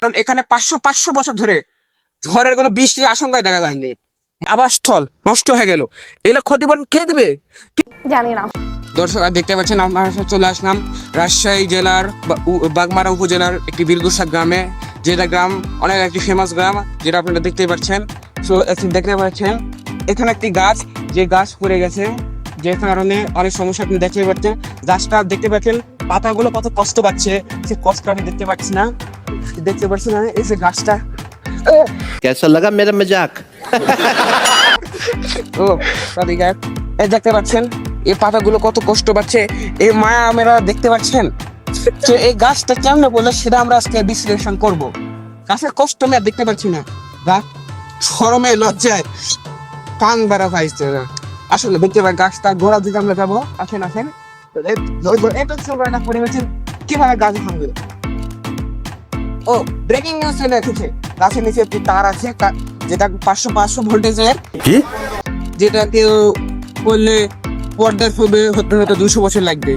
কারণ এখানে পাঁচশো পাঁচশো বছর ধরে ঝড়ের কোনো বৃষ্টির আশঙ্কায় দেখা যায়নি। আবাসস্থল নষ্ট হয়ে গেল। এগুলো ক্ষতিপূরণ কে দেবে? জানি না। দর্শক আর দেখতে পাচ্ছেন আমরা চলে আসলাম রাজশাহী জেলার বাগমারা উপজেলার একটি বীরগুসা গ্রামে যেটা গ্রাম অনেক একটি ফেমাস গ্রাম যেটা আপনারা দেখতে পাচ্ছেন। তো দেখতে পাচ্ছেন এখানে একটি গাছ যে গাছ পড়ে গেছে যে কারণে অনেক সমস্যা আপনি দেখতে পাচ্ছেন। গাছটা দেখতে পাচ্ছেন পাতাগুলো কত কষ্ট পাচ্ছে সে কষ্ট আমি দেখতে পাচ্ছি না। দেখতে পারছ না এই যে গাছটা কেসা লাগা মেরা মজাক ও সরি গাইস এই দেখতে পাচ্ছেন এই পাতাগুলো কত কষ্ট পাচ্ছে এই মায়া আমরা দেখতে পাচ্ছেন তো এই গাছটা কেমনে বলে সেটা আমরা আজকে বিশ্লেষণ করব গাছের কষ্ট আমি দেখতে পাচ্ছি না গাছ শরমে লজ্জায় কান বেড়া পাইছে না আসলে দেখতে পাই গাছটা গোড়া দিকে আমরা যাব আসেন আসেন এটা পরিবেশের কীভাবে গাছ ভাঙবে ও ব্রেকিং নিউজ চলে এসেছে গাছের নিচে একটি তার আছে যেটা পাঁচশো পাঁচশো ভোল্টেজের। কি? যেটা কেউ করলে পর্দার হবে হতে হতে দুশো বছর লাগবে।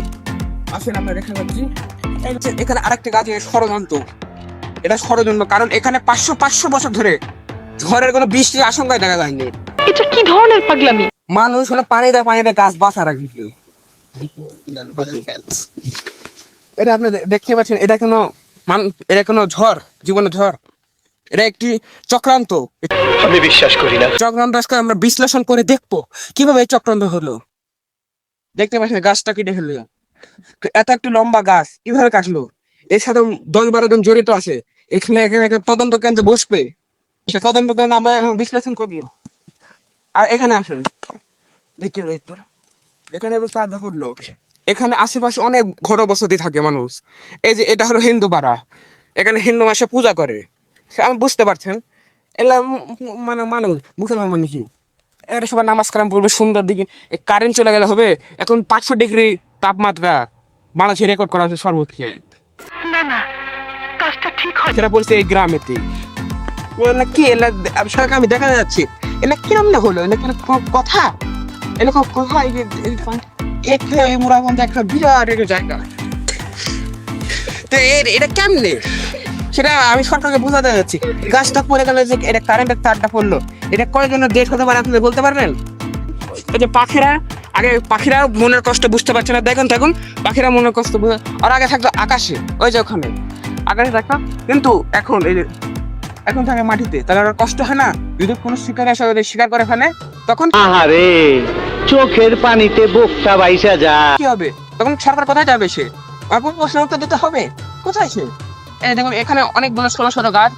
আসেন আমরা দেখা পাচ্ছি এখানে আরেকটা গাছ আছে ষড়যন্ত্র। এটা ষড়যন্ত্র কারণ এখানে পাঁচশো পাঁচশো বছর ধরে ঝড়ের কোনো বৃষ্টির আশঙ্কায় দেখা যায়নি। এটা কি ধরনের পাগলামি? মানুষ হলো পানি দেয় পানি দেয় গাছ বাঁচা রাখি এটা আপনি দেখতে পাচ্ছেন এটা কোনো মান এটা কোনো ঝড় জীবনের ঝড়। এটা একটি চক্রান্ত। আমি বিশ্বাস করি না। চক্রান্ত আজকে আমরা বিশ্লেষণ করে দেখব কীভাবে এই চক্রান্ত হলো। দেখতে পাচ্ছেন গাছটা কেটে ফেলল। এত একটি লম্বা গাছ কীভাবে কাটলো? এর সাথে দশ বারো জন জড়িত আছে। এখানে এখানে একটা তদন্ত কেন্দ্রে বসবে। সে তদন্ত কেন্দ্র আমরা এখন বিশ্লেষণ করব। আর এখানে আসেন। রয়েছে এখানে শ্রাদ্ধ করল। এখানে আশেপাশে অনেক ঘর বসতি থাকে মানুষ। এই যে এটা হলো হিন্দু পাড়া। এখানে হিন্দু মাসে পূজা করে। আমি বুঝতে পারছেন? এলা মানে মানুষ মুসলমান মানে কি? এরা সবাই নামাজ কালাম পড়বে সুন্দর দিকে। কারেন্ট চলে গেলে হবে এখন পাঁচশো ডিগ্রি তাপমাত্রা বাংলাদেশে রেকর্ড করা হচ্ছে সর্বোচ্চ। সেটা বলছে এই গ্রামেতে এলা কি এলা আমি সবাইকে আমি দেখা যাচ্ছে। এলা কিরম না হলো? এলা কথা? এলা কোনো কথা একটা বিরাট একটা জায়গা। তো এর এটা কেমনে? সেটা আমি সরকারকে বোঝাতে যাচ্ছি। গাছটা পড়ে গেলে যে এটা কারেন্টের তারটা পড়ল, এটা কয়ের জন্য হতে পারে আপনি বলতে পারবেন? যে পাখিরা, আগে পাখিরা মনের কষ্ট বুঝতে পারছে না। দেখুন দেখুন, পাখিরা মনের কষ্ট বুঝে আর আগে থাকতো আকাশে, ওই যে ওখানে। আকাশে থাকতো, কিন্তু এখন এই এখন থাকে মাটিতে। তাহলে আর কষ্ট হয় না। যদি কোনো শিকার আসে শিকার করে ফেলে, তখন আহারে। চোখের পানিতে বোকটা বাইসা যা। কি হবে? তখন সরকার কোথায় যাবে সে? এখন প্রশ্ন উত্তর দিতে হবে? কোথায় সে? এই দেখুন এখানে অনেক বড় ছোট ছোট গাছ।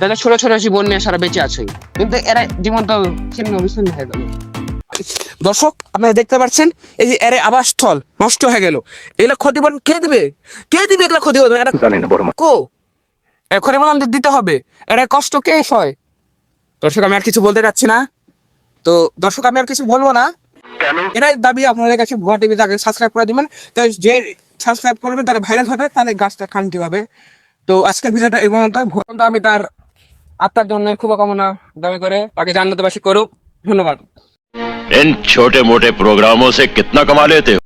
তাদের ছোট ছোট জীবন নিয়ে সারা বেঁচে আছে। কিন্তু এরা জীবন তো ছিন্ন বিচ্ছিন্ন হয়ে গেল। দর্শক আপনারা দেখতে পাচ্ছেন এই যে এর আবাসস্থল নষ্ট হয়ে গেল। এগুলো ক্ষতিপূরণ কে দেবে? কে দিবে এগুলো ক্ষতিপূরণ? এরা জানি না বড় কো? ক্ষতিপূরণ দিতে হবে। এরা কষ্ট কে হয়? দর্শক আমি আর কিছু বলতে যাচ্ছি না। তো দর্শক আমি আর কিছু বলব না। কেন এরাই দাবি আপনাদের কাছে ভুয়া টিভি তাকে সাবস্ক্রাইব করে দিবেন তো যে সাবস্ক্রাইব করবেন তারা ভাইরাল হবে তাহলে গাছটা খানতে হবে তো আজকের ভিডিওটা এই পর্যন্ত ভোট আমি তার আত্মার জন্য শুভকামনা দাবি করে তাকে জান্নাতবাসী করুক ধন্যবাদ इन छोटे मोटे प्रोग्रामों से कितना कमा लेते हो